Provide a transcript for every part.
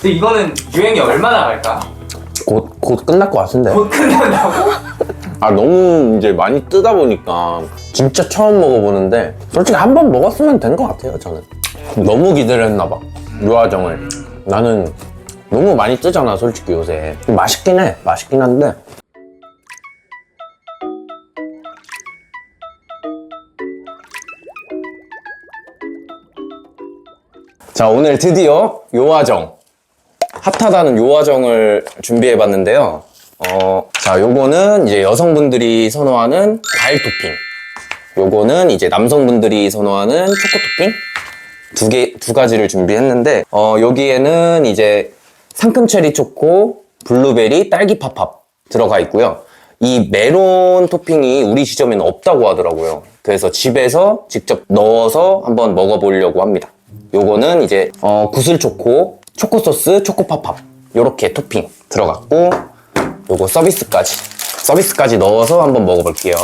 근데 이거는 유행이 얼마나 갈까? 곧, 곧 끝날 것 같은데. 곧 끝난다고? 아, 너무 이제 많이 뜨다 보니까 진짜 처음 먹어보는데 솔직히 한 번 먹었으면 된 것 같아요, 저는. 너무 기대를 했나 봐. 유화정을. 나는 너무 많이 뜨잖아, 솔직히 요새. 맛있긴 해. 맛있긴 한데. 자, 오늘 드디어 요화정. 핫하다는 요 화정을 준비해봤는데요. 어, 자, 요거는 이제 여성분들이 선호하는 과일 토핑. 요거는 이제 남성분들이 선호하는 초코 토핑. 두 개, 두 가지를 준비했는데, 어, 여기에는 이제 상큼체리 초코, 블루베리, 딸기 팝팝 들어가 있고요. 이 메론 토핑이 우리 지점에는 없다고 하더라고요. 그래서 집에서 직접 넣어서 한번 먹어보려고 합니다. 요거는 이제 어, 구슬 초코, 초코 소스, 초코 팝팝 요렇게 토핑 들어갔고 요거 서비스까지 서비스까지 넣어서 한번 먹어볼게요.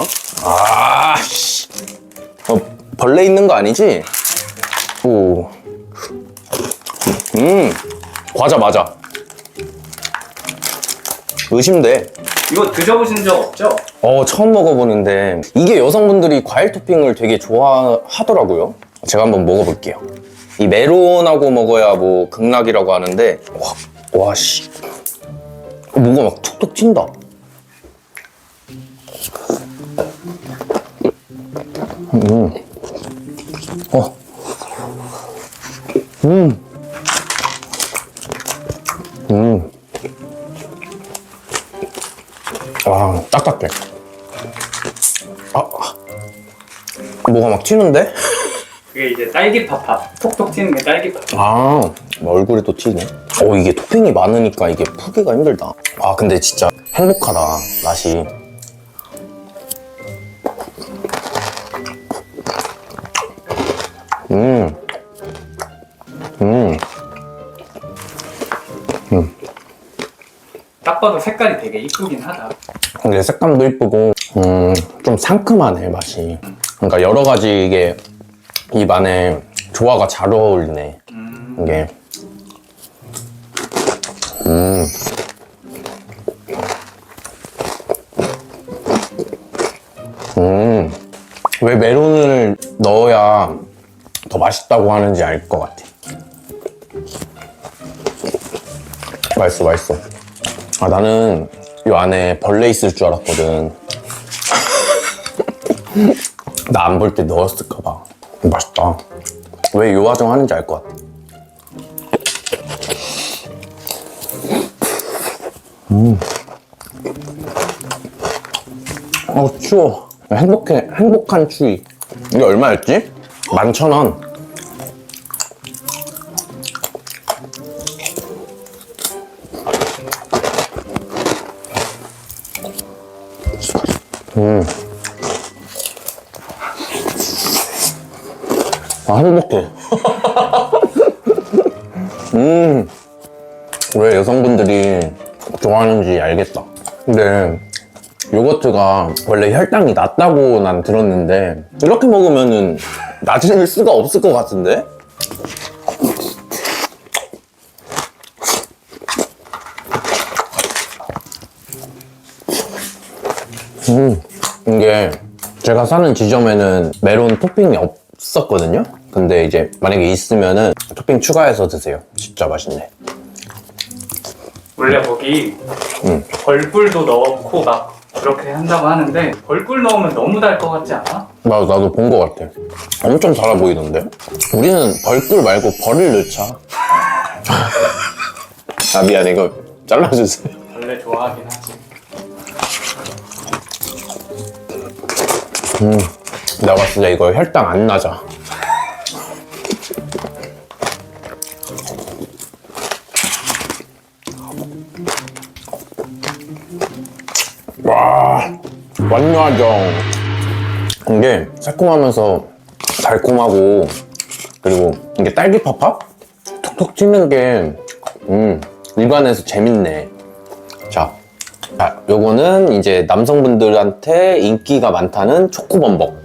아, 씨. 어, 벌레 있는 거 아니지? 오. 음, 과자 맞아. 의심돼. 이거 드셔보신 적 없죠? 어, 처음 먹어보는데 이게 여성분들이 과일 토핑을 되게 좋아하더라고요. 제가 한번 먹어볼게요. 이 메론하고 먹어야 뭐 극락이라고 하는데 와, 와 씨. 어, 뭔가 막 툭툭 튄다. 음. 어. 음. 음. 아, 딱딱해. 아, 뭐가 막 튀는데? 그게 이제 딸기 팝팝 톡톡 튀는 게 딸기 팝팝 아, 얼굴에 또 튀네. 어, 이게 토핑이 많으니까 이게 푸기가 힘들다. 아, 근데 진짜 행복하다, 맛이. 음. 음. 딱 봐도 색깔이 되게 이쁘긴 하다 근데 색감도 이쁘고, 음, 좀 상큼하네, 맛이. 그러니까 여러 가지 이게 입 안에 조화가 잘 어울리네. 이게. 음. 음. 왜 메론을 넣어야 더 맛있다고 하는지 알 것 같아. 맛있어, 맛있어. 아, 나는 이 안에 벌레 있을 줄 알았거든. 나 안 볼 때 넣었을까봐. 맛있다. 왜 요화정 하는지 알 것 같아. 음. 어, 추워. 행복해, 행복한 추위. 이게 얼마였지? 11,000원. 아, 행복해. 음, 왜 여성분들이 좋아하는지 알겠다. 근데 요거트가 원래 혈당이 낮다고 난 들었는데 이렇게 먹으면은 낮을 수가 없을 것 같은데? 음, 이게 제가 사는 지점에는 메론 토핑이 없 었거든요. 근데 이제 만약에 있으면은 토핑 추가해서 드세요. 진짜 맛있네. 원래 거기 벌꿀도 넣고 막 그렇게 한다고 하는데 벌꿀 넣으면 너무 달 것 같지 않아? 나, 나도 본 것 같아. 엄청 달아 보이던데? 우리는 벌꿀 말고 벌을 넣자. 아, 미안, 이거 잘라주세요. 원래 좋아하긴 하지 내 가 봤을 때 이거 혈당 안 나자. 와, 완료하죠. 이게 새콤하면서 달콤하고 그리고 이게 딸기 팝팝 톡톡 튀는 게 음, 입안에서 재밌네. 자, 자, 요거는 이제 남성분들한테 인기가 많다는 초코범벅.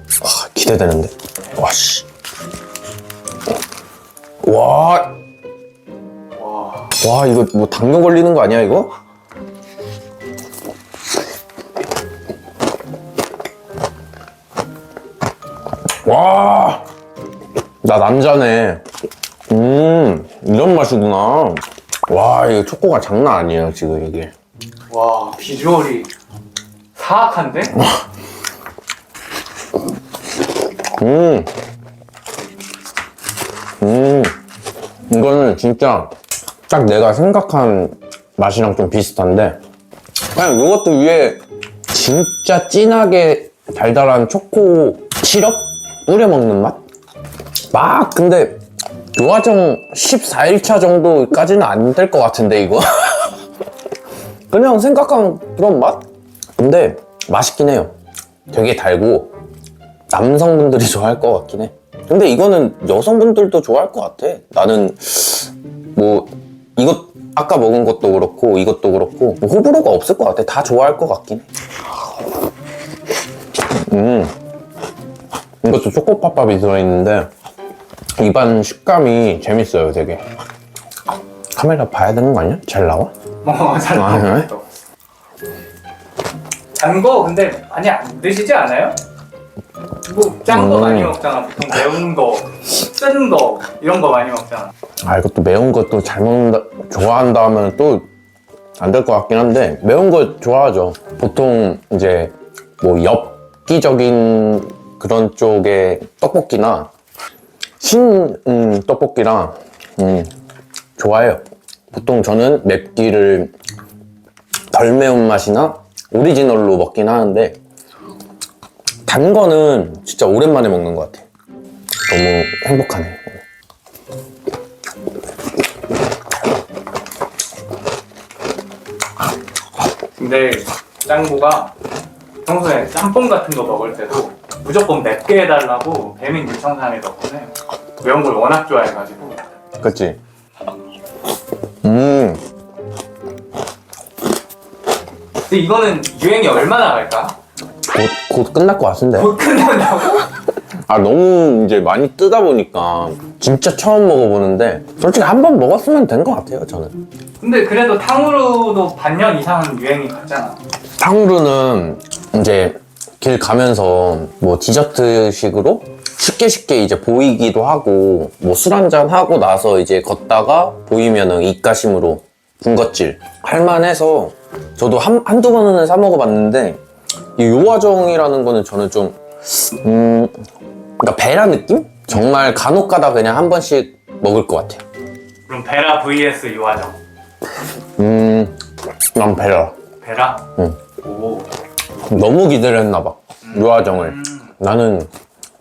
와, 기대되는데. 와, 씨. 와, 와와 이거 뭐 당뇨 걸리는 거 아니야 이거? 와, 나 남자네. 음, 이런 맛이구나. 와, 이거 초코가 장난 아니에요, 지금 이게. 와 비주얼이 사악한데? 음, 음, 이거는 진짜 딱 내가 생각한 맛이랑 좀 비슷한데, 그냥 이것도 위에 진짜 진하게 달달한 초코 시럽 뿌려 먹는 맛? 막 근데 요화정 14일차 정도까지는 안 될 것 같은데 이거 그냥 생각한 그런 맛? 근데 맛있긴 해요 되게 달고 남성분들이 좋아할 것 같긴 해 근데 이거는 여성분들도 좋아할 것 같아 나는 뭐 이것 아까 먹은 것도 그렇고 이것도 그렇고 뭐 호불호가 없을 것 같아 다 좋아할 것 같긴 해 음. 이것도 초코팝밥이 들어있는데 입안 식감이 재밌어요 되게 카메라 봐야 되는 거 아니야? 잘 나와? 어잘 아, 그래? 나왔어 단거 근데 많이 안 드시지 않아요? 뭐 짠 거 음. 많이 먹잖아. 보통 매운 거쓴 거 이런 거 많이 먹잖아. 아 이것도 매운 것도 잘 먹는다 좋아한다 하면 또 안 될 것 같긴 한데 매운 거 좋아하죠. 보통 이제 뭐 엽기적인 그런 쪽의 떡볶이나 신 음, 떡볶이랑 음, 좋아해요. 보통 저는 맵기를 덜 매운 맛이나 오리지널로 먹긴 하는데 단 거는 진짜 오랜만에 먹는 것 같아 너무 행복하네. 근데 짱구가 평소에 짬뽕 같은 거 먹을 때도 무조건 맵게 해달라고 배민 요청사항에 넣거든 매운 걸 워낙 좋아해가지고 그치? 음, 근데 이거는 유행이 얼마나 갈까? 곧, 곧 끝날 것 같은데. 곧 끝난다고? 아, 너무 이제 많이 뜨다 보니까 진짜 처음 먹어보는데 솔직히 한 번 먹었으면 된 것 같아요, 저는. 근데 그래도 탕후루도 반년 이상은 유행이 갔잖아 탕후루는 이제 길 가면서 뭐 디저트식으로 쉽게 쉽게 이제 보이기도 하고 뭐 술 한잔 하고 나서 이제 걷다가 보이면은 입가심으로 군것질 할만해서 저도 한, 한두 번은 사 먹어봤는데 이 요화정이라는 거는 저는 좀 음, 그러니까 베라 느낌? 정말 간혹 가다 그냥 한 번씩 먹을 것 같아요. 그럼 베라 vs 요화정 음, 난 베라. 베라? 응. 오 너무 기대를 했나 봐. 요화정을. 나는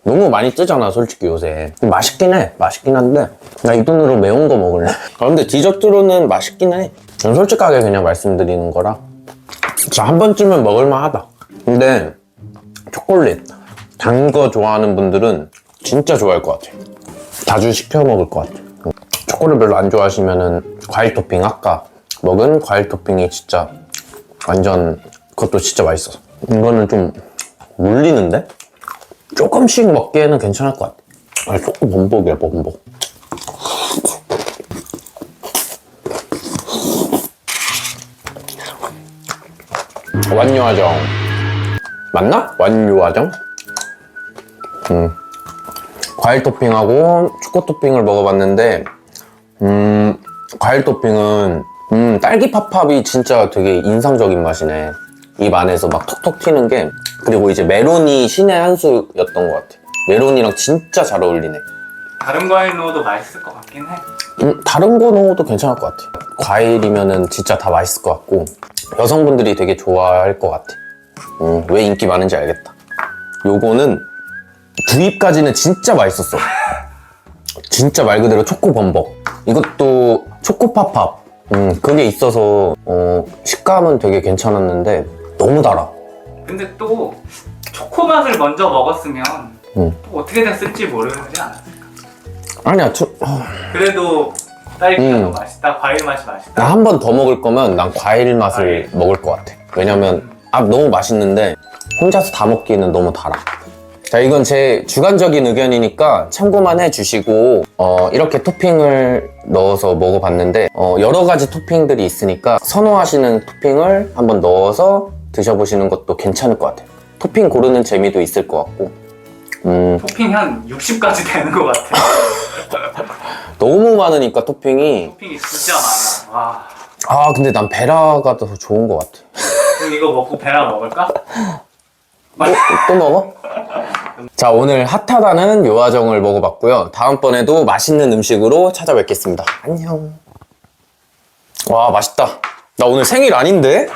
너무 많이 뜨잖아, 솔직히 요새. 맛있긴 해. 맛있긴 한데 나 이 돈으로 매운 거 먹을래. 아, 근데 디저트로는 맛있긴 해. 전 솔직하게 그냥 말씀드리는 거라. 진짜 한 번쯤은 먹을만 하다. 근데 초콜릿 단 거 좋아하는 분들은 진짜 좋아할 것 같아. 자주 시켜 먹을 것 같아. 초콜릿 별로 안 좋아하시면은 과일 토핑 아까 먹은 과일 토핑이 진짜 완전 그것도 진짜 맛있어. 이거는 좀 물리는데 조금씩 먹기에는 괜찮을 것 같아. 아, 조금 범벅이야 범벅. 완요화정 맞나? 완요화정? 음 과일 토핑하고 초코 토핑을 먹어봤는데 음, 과일 토핑은 음, 딸기 팝팝이 진짜 되게 인상적인 맛이네. 입 안에서 막 톡톡 튀는 게 그리고 이제 메론이 신의 한 수였던 것 같아. 메론이랑 진짜 잘 어울리네. 다른 과일 넣어도 맛있을 것 같긴 해 음, 다른 거 넣어도 괜찮을 것 같아. 과일이면은 진짜 다 맛있을 것 같고 여성분들이 되게 좋아할 것 같아. 음, 왜 인기 많은지 알겠다. 요거는 두 입까지는 진짜 맛있었어. 진짜 말 그대로 초코 범벅. 이것도 초코 팝팝. 음, 그게 있어서 어, 식감은 되게 괜찮았는데 너무 달아. 근데 또 초코 맛을 먼저 먹었으면 음. 또 어떻게 됐을지 모르지 않아 아니야, 초, 어, 그래도 딸기가 음. 더 맛있다 과일 맛이 맛있다 나 한 번 더 먹을 거면 난 과일 맛을 먹을 것 같아. 왜냐면 아 너무 맛있는데 혼자서 다 먹기에는 너무 달아. 자, 이건 제 주관적인 의견이니까 참고만 해주시고, 어, 이렇게 토핑을 넣어서 먹어봤는데, 어, 여러 가지 토핑들이 있으니까 선호하시는 토핑을 한번 넣어서 드셔보시는 것도 괜찮을 것 같아요. 토핑 고르는 재미도 있을 것 같고, 음, 토핑 한 60까지 되는 것 같아. 너무 많으니까 토핑이, 토핑이 진짜 많아. 와. 아, 근데 난 베라가 더 좋은 것 같아. 그럼 이거 먹고 베라 먹을까? 또, 또 먹어? 자, 오늘 핫하다는 요아정을 먹어봤고요. 다음번에도 맛있는 음식으로 찾아뵙겠습니다. 안녕. 와, 맛있다. 나 오늘 생일 아닌데?